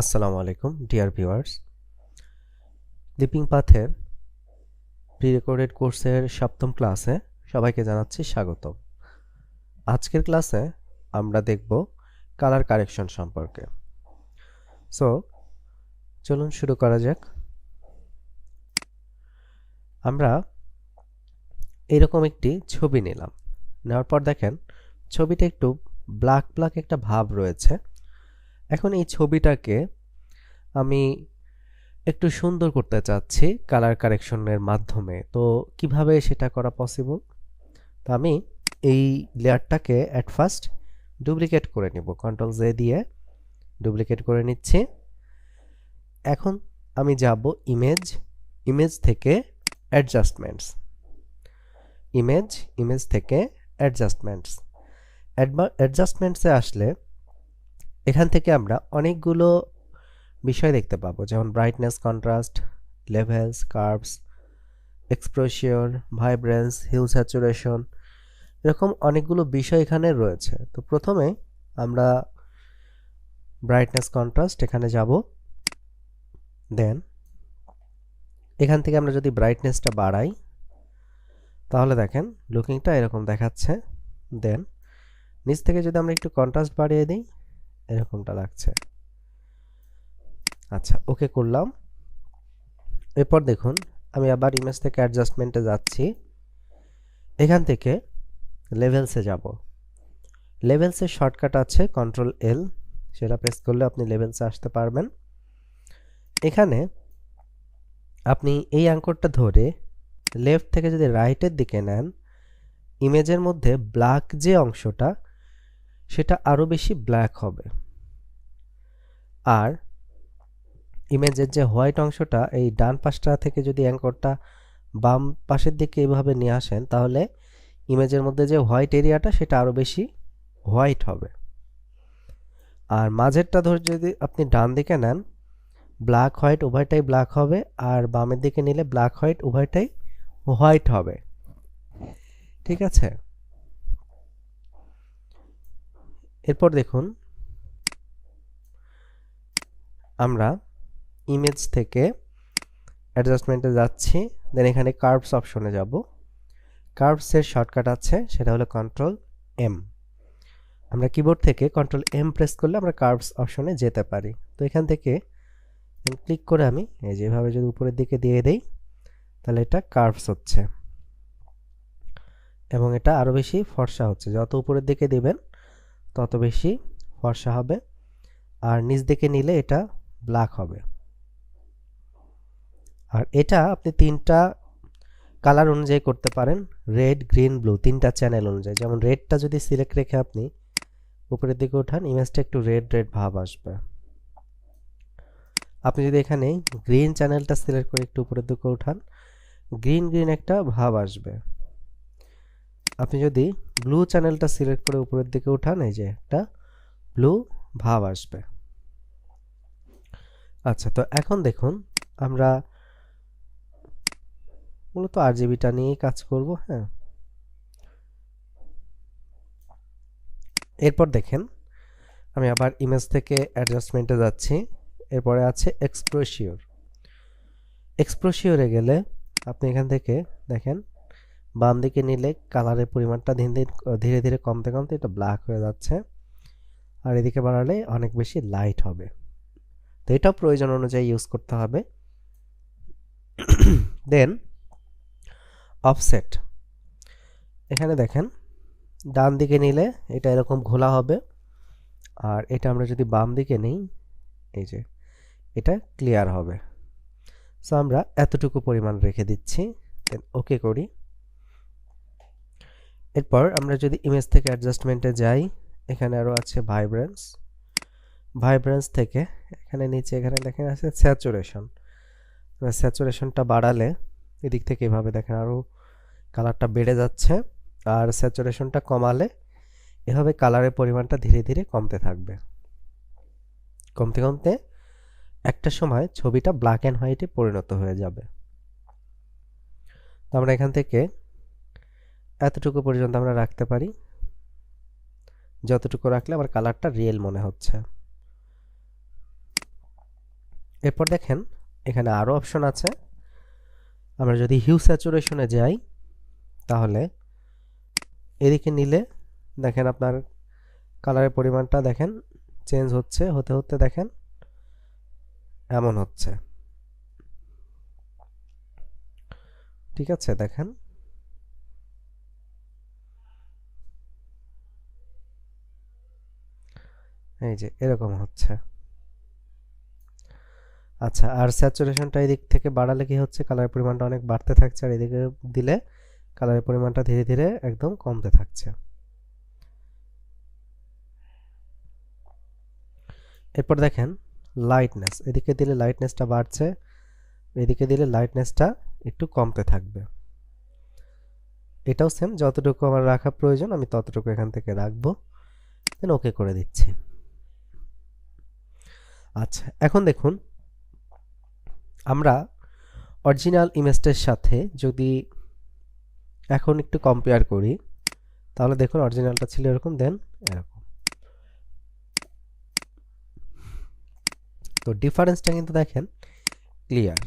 আসসালামু আলাইকুম, dear viewers. Leaping পাথের প্রি রেকর্ডেড কোর্সের সপ্তম ক্লাসে সবাইকে জানাচ্ছি স্বাগত আজকের ক্লাসে আমরা দেখব কালার কারেকশন সম্পর্কে। সো চলুন শুরু করা যাক। আমরা এরকম একটি ছবি নিলাম। নেওয়ার পর দেখেন ছবিটা একটু ব্ল্যাক ব্ল্যাক একটা ভাব রয়েছে। এখন এই ছবিটাকে আমি একটু সুন্দর করতে চাচ্ছি কালার কারেকশনের মাধ্যমে। তো কীভাবে সেটা করা পসিবল তো আমি এই লেয়ারটাকে অ্যাট ফার্স্ট ডুপ্লিকেট করে নিব। কন্ট্রোল জে দিয়ে ডুপ্লিকেট করে নিচ্ছি। এখন আমি যাব ইমেজ ইমেজ থেকে অ্যাডজাস্টমেন্টস ইমেজ ইমেজ থেকে অ্যাডজাস্টমেন্টস অ্যাডজাস্টমেন্টসে আসলে এখান থেকে আমরা অনেকগুলো বিষয় দেখতে পাবো, যেমন brightness contrast levels curves expression vibrance hue saturation এরকম অনেকগুলো বিষয় এখানে রয়েছে। তো প্রথমে আমরা ব্রাইটনেস কন্ট্রাস্ট এখানে যাব। দেন এখান থেকে আমরা যদি ব্রাইটনেসটা বাড়াই, তাহলে দেখেন লুকিংটা এরকম দেখাচ্ছে। দেন নিচ থেকে যদি আমরা একটু কন্ট্রাস্ট বাড়িয়ে দিই এরকমটা লাগছে। আচ্ছা ওকে করলাম। এরপর দেখুন, আমি আবার ইমেজ থেকে অ্যাডজাস্টমেন্টে যাচ্ছি। এখান থেকে লেভেলসে যাব। লেভেলসের শর্টকাট আছে কন্ট্রোল এল সেটা প্রেস করলে আপনি লেভেলসে আসতে পারবেন। এখানে আপনি এই অ্যাঙ্করটা ধরে লেফট থেকে যদি রাইটের দিকে নেন ইমেজের মধ্যে ব্ল্যাক যে অংশটা সেটা আরও বেশি ব্ল্যাক হবে। আর ইমেজের যে হোয়াইট অংশটা, এই ডান পাশটা থেকে যদি অ্যাঙ্করটা বাম পাশের দিকে এভাবে নিয়ে আসেন, তাহলে ইমেজের মধ্যে যে হোয়াইট এরিয়াটা সেটা আরও বেশি হোয়াইট হবে। আর মাঝেরটা ধরে যদি আপনি ডান দিকে নেন ব্ল্যাক হোয়াইট উভয়টাই ব্ল্যাক হবে, আর বামের দিকে নিলে ব্ল্যাক হোয়াইট উভয়টাই হোয়াইট হবে। ঠিক আছে? এরপর দেখুন, আমরা ইমেজ থেকে অ্যাডজাস্টমেন্টে যাচ্ছি দেন এখানে কার্ভস অপশনে যাব। কার্ভসের শর্টকাট আছে, সেটা হলো কন্ট্রোল এম আমরা কিবোর্ড থেকে কন্ট্রোল এম প্রেস করলে আমরা কার্ভস অপশনে যেতে পারি। তো এখান থেকে ক্লিক করে আমি, এই যেভাবে যদি উপরের দিকে দিয়ে দেই, তাহলে এটা কার্ভস হচ্ছে। এবং এটা আরও বেশি ফর্সা হচ্ছে। যত উপরের দিকে দিবেন তত বেশি ফর্সা হবে আর নিচ দিকে নিলে এটা ব্ল্যাক হবে। আর এটা আপনি তিনটা কালার অনুযায়ী করতে পারেন, রেড, গ্রিন, ব্লু, তিনটা চ্যানেল অনুযায়ী। যেমন রেডটা যদি সিলেক্ট রেখে আপনি উপরের দিকে উঠান ইমেজটা একটু রেড রেড ভাব আসবে। আপনি যদি এখানে গ্রিন চ্যানেলটা সিলেক্ট করে একটু উপরের দিকে উঠান, গ্রিন গ্রিন একটা ভাব আসবে। আপনি যদি ব্লু চ্যানেলটা সিলেক্ট করে উপরের দিকে উঠান, এই যে একটা ব্লু ভাব আসবে। আচ্ছা তো এখন দেখুন, আমরা মূলত আর জিবিটা নিয়েই কাজ করব হ্যাঁ। এরপর দেখেন, আমি আবার ইমেজ থেকে অ্যাডজাস্টমেন্টে যাচ্ছি, এরপরে আছে এক্সপ্রোশিওর এক্সপ্রোশিওরে গেলে আপনি এখান থেকে দেখেন বাম দিকে নিলে কালারের পরিমাণটা দিন দিন ধীরে ধীরে কমতে কমতে এটা ব্ল্যাক হয়ে যাচ্ছে। আর এদিকে বাড়ালে অনেক বেশি লাইট হবে। তো এটাও প্রয়োজন অনুযায়ী ইউজ করতে হবে। দেন অফসেট এখানে দেখেন, ডান দিকে নিলে এটা এরকম ঘোলা হবে। আর এটা আমরা যদি বাম দিকে নেই, এই যে, এটা ক্লিয়ার হবে। সো আমরা এতটুকু পরিমাণ রেখে দিচ্ছি। দেন ওকে করি। এরপর আমরা যদি ইমেজ থেকে অ্যাডজাস্টমেন্টে যাই, এখানে আরও আছে ভাইব্রেন্স ভাইব্রেন্স থেকে এখানে নিচে এখানে দেখেন আছে স্যাচুরেশন স্যাচুরেশনটা বাড়ালে এদিক থেকে এভাবে দেখেন আরও কালারটা বেড়ে যাচ্ছে আর স্যাচুরেশনটা কমালে এভাবে কালারের পরিমাণটা ধীরে ধীরে কমতে থাকবে। কমতে কমতে একটা সময় ছবিটা ব্ল্যাক অ্যান্ড হোয়াইটে পরিণত হয়ে যাবে। তো আমরা এখান থেকে এতটুকু পর্যন্ত আমরা রাখতে পারি। যতটুকু রাখলে আমার কালারটা রিয়েল মনে হচ্ছে। এরপর দেখেন, এখানে আরও অপশন আছে। আমরা যদি হিউ স্যাচুরেশনে যাই, তাহলে এদিকে নিলে দেখেন আপনার কালারের পরিমাণটা দেখেন চেঞ্জ হচ্ছে, হতে হতে দেখেন এমন হচ্ছে। ঠিক আছে, দেখেন। এই যে, এরকম হচ্ছে। আচ্ছা আর স্যাচুরেশনটা এদিক থেকে বাড়ালে কি হচ্ছে? কালারের পরিমাণটা অনেক বাড়তে থাকছে, আর এদিকে দিলে কালারের পরিমাণটা ধীরে ধীরে একদম কমতে থাকছে। এরপর দেখেন লাইটনেস এদিকে দিলে লাইটনেসটা বাড়ছে, এদিকে দিলে লাইটনেসটা একটু কমতে থাকবে। এটাও সেম যতটুকু আমার রাখা প্রয়োজন, আমি ততটুকু এখান থেকে রাখব। দেন ওকে করে দিচ্ছি। আচ্ছা এখন দেখুন, আমরা অরিজিনাল ইমেজটার সাথে যদি এখন একটু কম্পেয়ার করি, তাহলে দেখুন অরিজিনালটা ছিল এরকম দেন এরকম। তো ডিফারেন্সটা কিন্তু দেখেন ক্লিয়ার